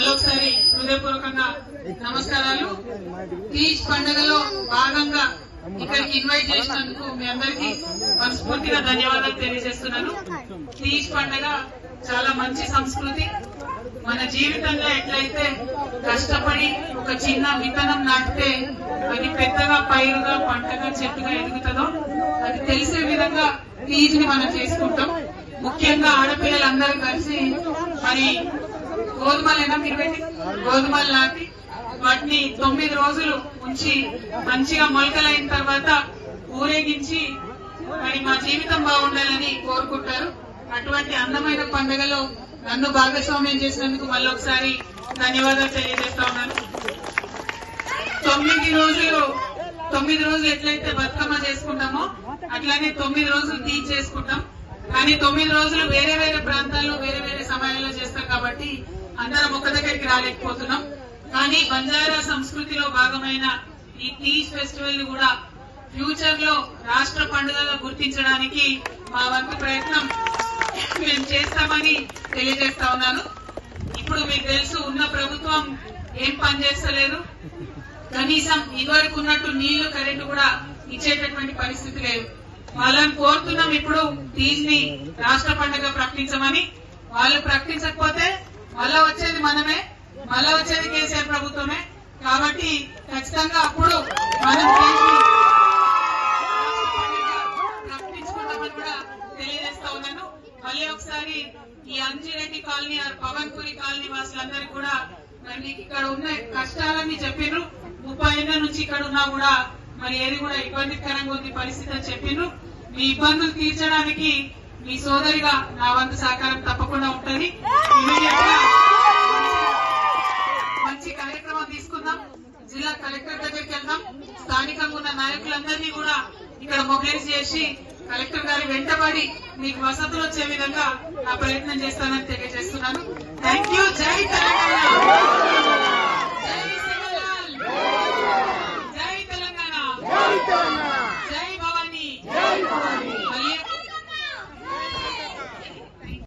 మళ్ళొకసారి హృదయపూర్వకంగా నమస్కారాలు. తీజ్ పండుగలో భాగంగా ఇక్కడికి ఇన్వైట్ చేసినందుకు మీ అందరికీ మనస్ఫూర్తిగా ధన్యవాదాలు తెలియజేస్తున్నాను. తీజ్ పండుగ చాలా మంచి సంస్కృతి. మన జీవితంలో ఎట్లయితే కష్టపడి ఒక చిన్న విత్తనం నాటితే అది పెద్దగా పైరుగా పంటగా చెట్టుగా ఎదుగుతుందో అది తెలిసే విధంగా తీజ్ని మనం చేసుకుంటాం. ముఖ్యంగా ఆడపిల్లలందరూ కలిసి మరి గోధుమలైనా మీరు పెట్టి? గోధుమలు నాటి వాటిని తొమ్మిది రోజులు ఉంచి మంచిగా మొలకలైన తర్వాత ఊరేగించి మరి మా జీవితం బాగుండాలని కోరుకుంటారు. అటువంటి అందమైన పండుగలో నన్ను భాగస్వామ్యం చేసినందుకు మళ్ళొకసారి ధన్యవాదాలు తెలియజేస్తా ఉన్నాను. తొమ్మిది రోజులు తొమ్మిది రోజులు ఎట్లయితే బతుకమ్మ చేసుకుంటామో అట్లానే తొమ్మిది రోజులు తీ చేసుకుంటాం. కానీ తొమ్మిది రోజులు వేరే వేరే ప్రాంతాల్లో వేరే వేరే సమయాల్లో చేస్తాం కాబట్టి అందరం ఒక దగ్గరికి రాలేకపోతున్నాం. కానీ బంజారా సంస్కృతిలో భాగమైన ఈ తీజ్ ఫెస్టివల్ని కూడా ఫ్యూచర్లో రాష్ట్ర పండుగగా గుర్తించడానికి మా వంతు ప్రయత్నం మేము చేస్తామని తెలియజేస్తా ఉన్నాను. ఇప్పుడు మీకు తెలుసు ఉన్న ప్రభుత్వం ఏం పనిచేస్తలేదు కనీసం ఇదివరకు ఉన్నట్టు నీళ్ళు కరెంటు కూడా ఇచ్చేటటువంటి పరిస్థితి లేదు. వాళ్ళని కోరుతున్నాం ఇప్పుడు దీన్ని రాష్ట్ర పండుగ ప్రకటించమని. వాళ్ళు ప్రకటించకపోతే మళ్ళా వచ్చేది మనమే మళ్ళా వచ్చేది కేసీఆర్ ప్రభుత్వమే. కాబట్టి ఖచ్చితంగా అప్పుడు మనం ప్రకటించుకుంటామని కూడా తెలియజేస్తా ఉన్నాను. మళ్ళీ ఒకసారి ఈ అంజిరెడ్డి కాలనీ పవన్ పురి కాలనీ వాసులందరూ కూడా మరి మీకు ఇక్కడ ఉన్న కష్టాలన్నీ చెప్పిర్రు. ముప్పై ఏళ్ళ నుంచి ఇక్కడ ఉన్నా కూడా మరి ఏది కూడా ఇబ్బందికరంగా ఉంది పరిస్థితి అని చెప్పిండ్రు మీ ఇబ్బందులు తీర్చడానికి మీ సోదరిగా నా వంతు సహకారం తప్పకుండా ఉంటుంది. మంచి కార్యక్రమం తీసుకుందాం. జిల్లా కలెక్టర్ దగ్గరికి వెళ్దాం. స్థానికంగా ఉన్న నాయకులందరినీ కూడా ఇక్కడ మొబిలైజ్ చేసి కలెక్టర్ గారి వెంటబడి మీకు వసతులు వచ్చే విధంగా నా ప్రయత్నం చేస్తానని తెలియజేస్తున్నాను. Thank you.